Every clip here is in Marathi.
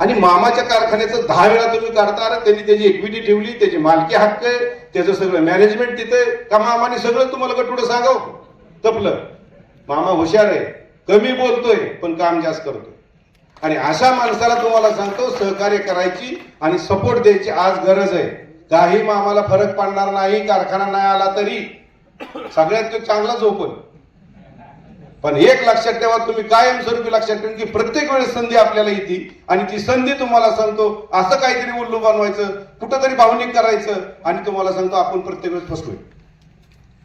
आणि मामाच्या कारखान्याचं दहा वेळा तुम्ही काढता त्यांनी त्याची इक्विटी ठेवली त्याची मालकी हक्क आहे त्याचं सगळं मॅनेजमेंट तिथे का मामाने सगळं तुम्हाला गटुडं सांगाव? तपलं. मामा हुशार आहे कमी बोलतोय पण काम जास्त करतोय. आणि अशा माणसाला तुम्हाला सांगतो सहकार्य करायची आणि सपोर्ट द्यायची आज गरज आहे. काही मामाला फरक पडणार नाही कारखाना नाही आला तरी. सगळ्यात तो चांगला झोपल पण एक लक्षात ठेवा तुम्ही कायमस्वरूपी लक्षात ठेवून की प्रत्येक वेळेस संधी आपल्याला येते आणि ती संधी तुम्हाला सांगतो असं काहीतरी उल्लू बनवायचं कुठंतरी भावनिक करायचं आणि तुम्हाला सांगतो आपण प्रत्येक वेळेस फसलोय.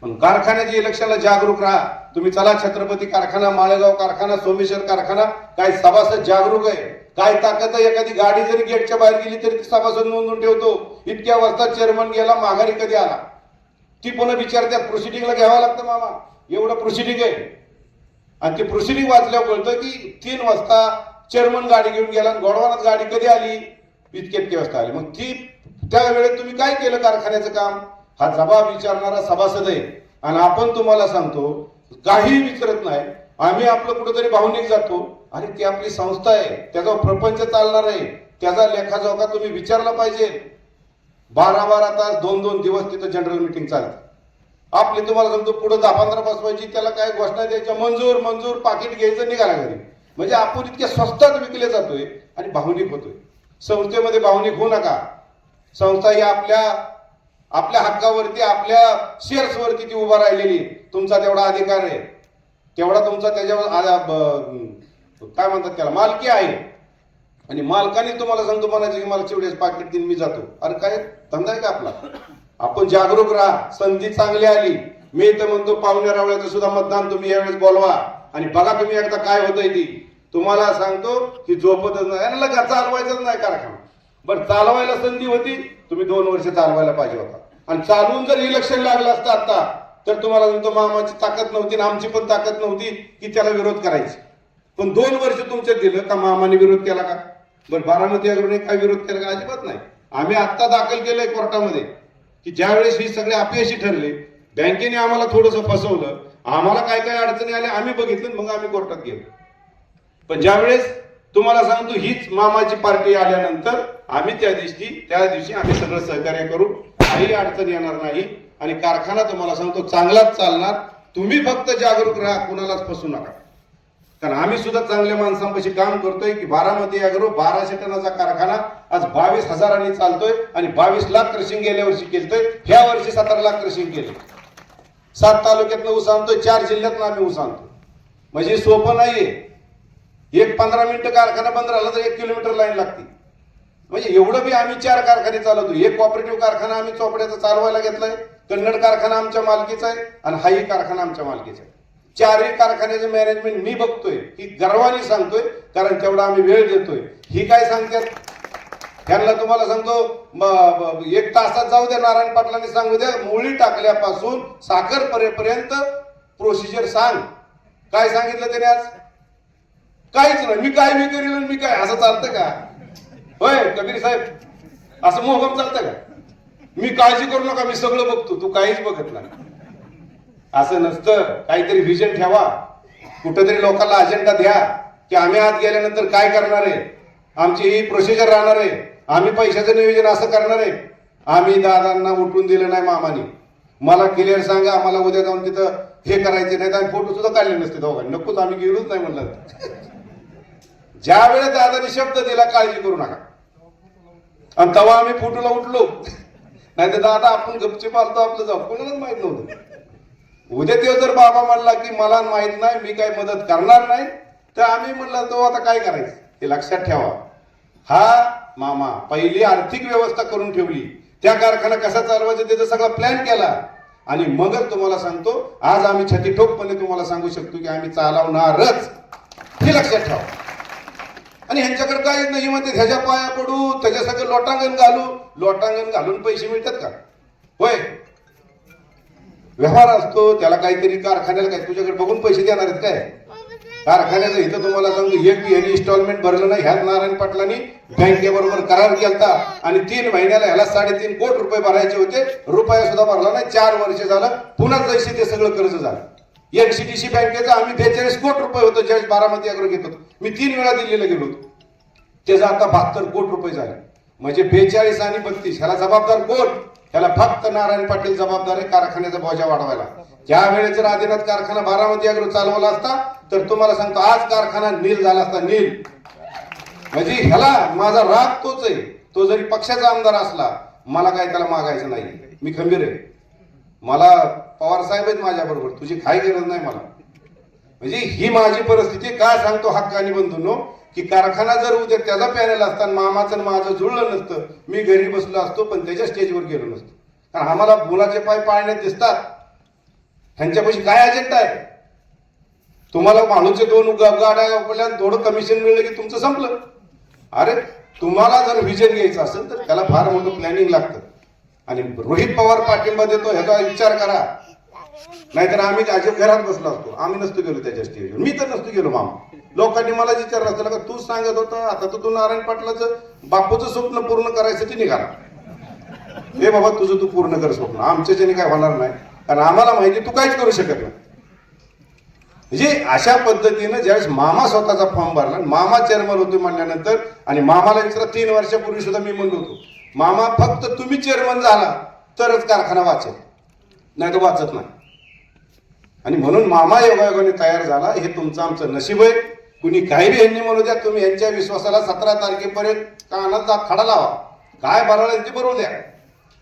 पण कारखान्याच्या इलेक्शनला जागरूक राहा. तुम्ही चला छत्रपती कारखाना माळेगाव कारखाना सोमेश्वर कारखाना काय सभासद जागरूक आहे? काय ताकद आहे? एखादी गाडी जरी गेटच्या बाहेर गेली तरी ती सभासद नोंदून ठेवतो. इतक्या वाजता चेअरमन गेला माघारी कधी आला? ती पुन्हा विचारत्या प्रोसिडिंगला घ्यावं लागतं मामा. एवढं प्रोसिडिंग आहे. आणि ते प्रोसिडिंग वाचल्यावर कळतं की तीन वाजता चेअरमन गाडी घेऊन गेला आणि गोडवानात गाडी कधी आली? इतके इतके वाजता आली. मग ती त्या वेळेत तुम्ही काय केलं कारखान्याचं काम? हा जबाब विचारणारा सभासद आहे. आणि आपण तुम्हाला सांगतो काही विचारत नाही. आम्ही आपलं कुठेतरी भावनिक जातो. आणि ती आपली संस्था आहे. त्याचा प्रपंच चालणार आहे. त्याचा लेखाजोखा तुम्ही विचारला पाहिजे. बारा बारा तास दोन दोन दिवस तिथं जनरल मिटिंग चालते. आपली तुम्हाला समजा पुढे दहा पंधरा बसवायची त्याला काय घोषणा द्यायच्या मंजूर मंजूर पाकिट घ्यायचं निघाला घरी. म्हणजे आपण इतक्या स्वस्तात विकले जातोय आणि भावनिक होतोय. संस्थेमध्ये भावनिक होऊ नका. संस्था ही आपल्या आपल्या हक्कावरती आपल्या शेअर्सवरती ती उभा राहिलेली तुमचा तेवढा अधिकार आहे. तेवढा तुमचा त्याच्यावर ब- काय म्हणतात त्याला मालकी आहे. आणि मालकाने तुम्हाला सांगतो म्हणायचं की मला चिवड्याचं पाकिट देईन मी जातो. अरे काय धंदा आहे का आपला? आपण जागरूक राहा. संधी चांगली आली. मी तर म्हणतो पाहुण्या रावळ्याचं सुद्धा मतदान तुम्ही यावेळेस बोलवा. आणि बघा तुम्ही एकदा काय होतंय ती. तुम्हाला सांगतो की झोपतच नाही. आणि लगा चालवायचंच नाही कार्यक्रम. बरं चालवायला संधी होती. तुम्ही दोन वर्ष चालवायला पाहिजे होता. आणि चालवून जर इलेक्शन लागलं असतं आता तर तुम्हाला सांगतो मामाची ताकद नव्हती आणि आमची पण ताकद नव्हती की त्याला विरोध करायची. पण दोन वर्ष तुमचं दिलं का मामाने विरोध केला का? बरं बारामती अग्रणी काय विरोध केला का? अजिबात नाही. आम्ही आत्ता दाखल केलंय कोर्टामध्ये. की ज्यावेळेस ही सगळे अपयशी ठरले बँकेने आम्हाला थोडंसं फसवलं आम्हाला काय काय अडचणी आल्या आम्ही बघितलं मग आम्ही कोर्टात गेलो. पण ज्यावेळेस तुम्हाला सांगतो हीच मामाची पार्टी आल्यानंतर आम्ही त्या दिवशी त्या दिवशी आम्ही सगळं सहकार्य करू काही अडचण येणार नाही. आणि कारखाना तुम्हाला सांगतो चांगलाच चालणार. तुम्ही फक्त जागरूक राहा कुणालाच फसू नका. कारण आम्ही सुद्धा चांगल्या माणसांपाशी काम करतोय की बारामती अॅग्रो बाराशे टनाचा कारखाना आज बावीस हजारांनी चालतोय आणि बावीस लाख क्रशिंग गेल्या वर्षी केलतोय ह्या वर्षी सतरा लाख क्रशिंग केले सात तालुक्यातनं ऊस आणतोय चार जिल्ह्यातनं आम्ही ऊस आणतो म्हणजे सोपं नाहीये. एक पंधरा मिनिटं कारखाना बंद राहिला तर एक किलोमीटर लाईन लागते. म्हणजे एवढं बी आम्ही चार कारखाने चालवतो एक कॉपरेटिव्ह कारखाना आम्ही चोपड्याचा चालवायला घेतलाय. कन्नड कारखाना आमच्या मालकीचा आहे आणि हाही कारखाना आमच्या मालकीचा आहे. चारही कारखान्याचं मॅनेजमेंट मी बघतोय. ही गर्वाने सांगतोय कारण तेवढा आम्ही वेळ देतोय. ही काय सांगतात? त्यांना तुम्हाला सांगतो एक तासात जाऊ द्या नारायण पाटलांनी सांगू द्या मुळी टाकल्यापासून साखर परेपर्यंत प्रोसिजर सांग. काय सांगितलं त्याने आज? काहीच नाही. मी काय मी करील मी काय? असं चालतं का? होय कबीर साहेब. असं मोहम चालतं का? मी काळजी करू नका मी सगळं बघतो. तू काहीच बघत नाही. असं नसतं. काहीतरी व्हिजन ठेवा. कुठंतरी लोकांना अजेंडा द्या. की आम्ही आत गेल्यानंतर काय करणार आहे? आमची ही प्रोसिजर राहणार आहे. आम्ही पैशाचं नियोजन असं करणार आहे. आम्ही दादांना उठून दिलं नाही मामाने. मला क्लिअर सांगा आम्हाला उद्या जाऊन तिथं हे करायचे नाही तर फोटो सुद्धा काढले नसते दोघांनी. नकोच आम्ही गेलोच नाही म्हणलं. ज्या वेळेस दादाने शब्द दिला काळजी करू नका. आणि तेव्हा आम्ही फोटोला उठलो. नाही तर दादा आपण गपचे मारतो आपलं जाऊ. कोणालाच माहीत नव्हतं. उद्या ते जर बाबा म्हणला की मला माहीत नाही मी काही मदत करणार नाही तर आम्ही म्हणलं तो आता काय करायचं? हे लक्षात ठेवा. हा मामा पहिली आर्थिक व्यवस्था करून ठेवली. त्या कारखाना कसा चालवायचा त्याचा सगळा प्लॅन केला. आणि मगच तुम्हाला सांगतो आज आम्ही छतीठोकपणे तुम्हाला सांगू शकतो की आम्ही चालवणारच. हे लक्षात ठेवा. आणि ह्यांच्याकडे काय नाही म्हणते ह्याच्या पाया पडू त्याच्या सगळं लोटांगण घालू. लोटांगण घालून पैसे मिळतात का? होय. व्यवहार असतो त्याला काहीतरी कारखान्याला काय तुझ्याकडे बघून पैसे देणार आहेत काय? कारखान्याचं इथं तुम्हाला सांगतो एक बी ह्यानी इन्स्टॉलमेंट भरलं नाही ह्या नारायण पाटलांनी बँकेबरोबर करार केलता. आणि तीन महिन्याला ह्याला साडेतीन कोट रुपये भरायचे होते रुपया सुद्धा भरला नाही चार वर्ष झालं पुन्हा जैसे ते सगळं कर्ज झालं. एनसीडीसी बँकेचं आम्ही बेचाळीस कोट रुपये होतो ज्यावेळेस बारामती अग्र घेत होतो. मी तीन वेळा दिल्लीला गेलो होतो. त्याचं आता बहात्तर कोट रुपये झाले. म्हणजे बेचाळीस आणि बत्तीस ह्याला जबाबदार कोण? ह्याला फक्त नारायण पाटील जबाबदार आहे कारखान्याचा बोजा वाढवायला. ज्या वेळेस जर आदिनाथ कारखाना बारामती अग्र चालवला असता तर तुम्हाला सांगतो आज कारखाना नील झाला असता नील. म्हणजे ह्याला माझा राग तोच आहे. तो जरी पक्षाचा आमदार असला मला काय त्याला मागायचं नाही. मी खंबीर आहे. मला पवार साहेब आहेत माझ्या बरोबर तुझी काही गरज नाही मला. म्हणजे ही माझी परिस्थिती का सांगतो हक्कानी बंधूंनो? की कारखाना जर उद्या त्याचा पॅनल असता आणि मामाचं माझं जुळलं नसतं मी घरी बसलो असतो पण त्याच्या स्टेजवर गेलो नसतो. कारण आम्हाला मुलाचे पाय पाळण्यात दिसतात. ह्यांच्यापाशी काय अजेंडा आहे? तुम्हाला माणूसचे दोन गाड्या वापरल्या आणि थोडं कमिशन मिळलं की तुमचं संपलं. अरे तुम्हाला जर व्हिजन घ्यायचं असेल तर त्याला फार मोठं प्लॅनिंग लागतं. आणि रोहित पवार पाठिंबा देतो ह्याचा विचार करा. नाहीतर आम्ही अजिब घरात बसलो असतो. आम्ही नसतो गेलो त्याच्या स्टेजवर मी तर नसतो गेलो मामा. लोकांनी मला विचारलं असतं का तू सांगत होता? आता तर तू नारायण पाटलाचं बापूचं स्वप्न पूर्ण करायसाठी निघाला. हे बाबा तुझं तू पूर्ण कर स्वप्न. आमच्याच्याने काय होणार नाही. कारण आम्हाला माहिती तू काहीच करू शकत नाही. म्हणजे अशा पद्धतीनं ज्यावेळेस मामा स्वतःचा फॉर्म भरला आणि मामा चेअरमन होते म्हणल्यानंतर आणि मामाला विचारा तीन वर्षापूर्वी सुद्धा मी म्हणलो होतो मामा फक्त तुम्ही चेअरमन झाला तरच कारखाना वाचेल. नाही तर वाचत नाही. आणि म्हणून मामा योगायोगाने तयार झाला हे तुमचं आमचं नशीब आहे. कुणी काही बी यांनी म्हणू द्या तुम्ही यांच्या विश्वासाला सतरा तारखेपर्यंत कानाचा खडा लावा. काय भरायला ते भरू द्या.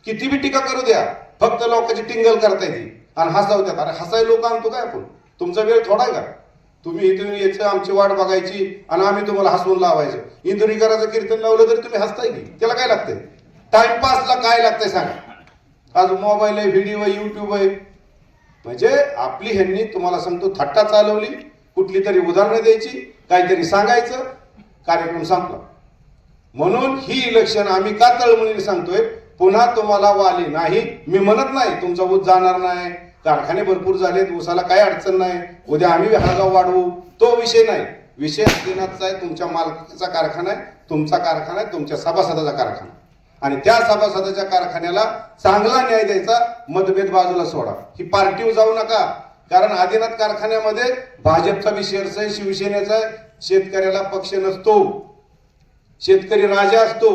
किती बी टीका करू द्या. फक्त लोकांची टिंगल करता येते आणि द्या अरे हसाय लोक आणतो काय आपण? तुमचा वेळ थोडा आहे का? तुम्ही इथून यायचं आमची वाट बघायची आणि आम्ही तुम्हाला हसवून लावायचं. इंदुरीकराचं कीर्तन लावलं तरी तुम्ही हसताय की? त्याला काय लागतंय? टाइमपासला काय लागतंय सांगा. आज मोबाईल आहे व्हिडिओ आहे युट्यूब आहे. म्हणजे आपली ह्यांनी तुम्हाला सांगतो थट्टा चालवली कुठली तरी उदाहरणं द्यायची काहीतरी सांगायचं कार्यक्रम संपला. म्हणून ही इलेक्शन आम्ही का तळमळीने सांगतोय? पुन्हा तुम्हाला वाली नाही मी म्हणत नाही तुमचा ऊस जाणार नाही कारखाने भरपूर झालेत ऊसाला काही अडचण नाही उद्या आम्ही हळगाव वाढवू. तो विषय नाही. विषय दिनाचा आहे तुमच्या मालकाचा कारखाना आहे तुमचा कारखाना आहे तुमच्या सभासदाचा कारखाना आणि त्या सभासदाच्या कारखान्याला चांगला न्याय द्यायचा मतभेद बाजूला सोडा. ही पार्टी जाऊ नका. कारण आदिनाथ कारखान्यामध्ये भाजपचा बी शेअर्स आहे शिवसेनेचा आहे शेतकऱ्याला पक्ष नसतो. शेतकरी राजा असतो.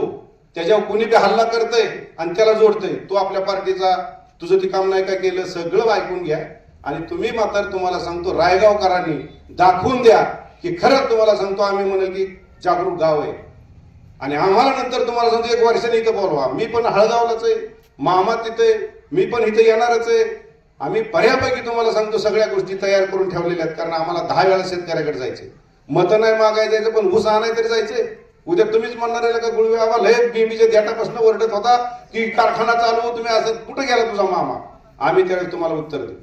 त्याच्यावर कुणी बी हल्ला करतय आणि त्याला जोडतय तो आपल्या पार्टीचा तुझं ते काम नाही का केलं सगळं ऐकून घ्या. आणि तुम्ही मात्र तुम्हाला सांगतो रायगावकरांनी दाखवून द्या की खरंच तुम्हाला सांगतो आम्ही म्हणेल की जागरूक गाव आहे. आणि आम्हाला नंतर तुम्हाला सांगतो एक वर्षाने इथं बोलवा. मी पण हळगावलाच आहे मामा तिथे मी पण इथं येणारच आहे. आम्ही बऱ्यापैकी तुम्हाला सांगतो सगळ्या गोष्टी तयार करून ठेवलेल्या आहेत कारण आम्हाला दहा वेळा शेतकऱ्याकडे जायचे मतं नाही मागायचं जायचं पण ऊस आणाय तरी जायचे उद्या तुम्हीच म्हणणार आहे का गुळवे बाबा लय बीबीच्या देटापासून ओरडत होता की कारखाना चालू तुम्ही असं कुठं गेला तुझा मामा? आम्ही त्यावेळेस तुम्हाला उत्तर देऊ.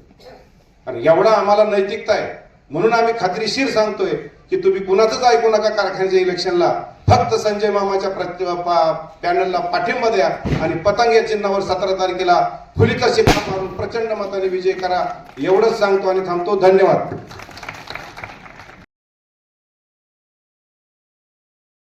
कारण एवढा आम्हाला नैतिकता आहे. म्हणून आम्ही खात्रीशीर सांगतोय की तुम्ही कुणाचंच ऐकू नका कारखान्याच्या इलेक्शनला. फक्त संजय मामाच्या प्रति पा- पॅनलला पाठिंबा द्या आणि पतंग या चिन्हावर सतरा तारखेला फुलीचा शिक्का मारून प्रचंड मताने विजय करा एवढंच सांगतो आणि थांबतो. धन्यवाद.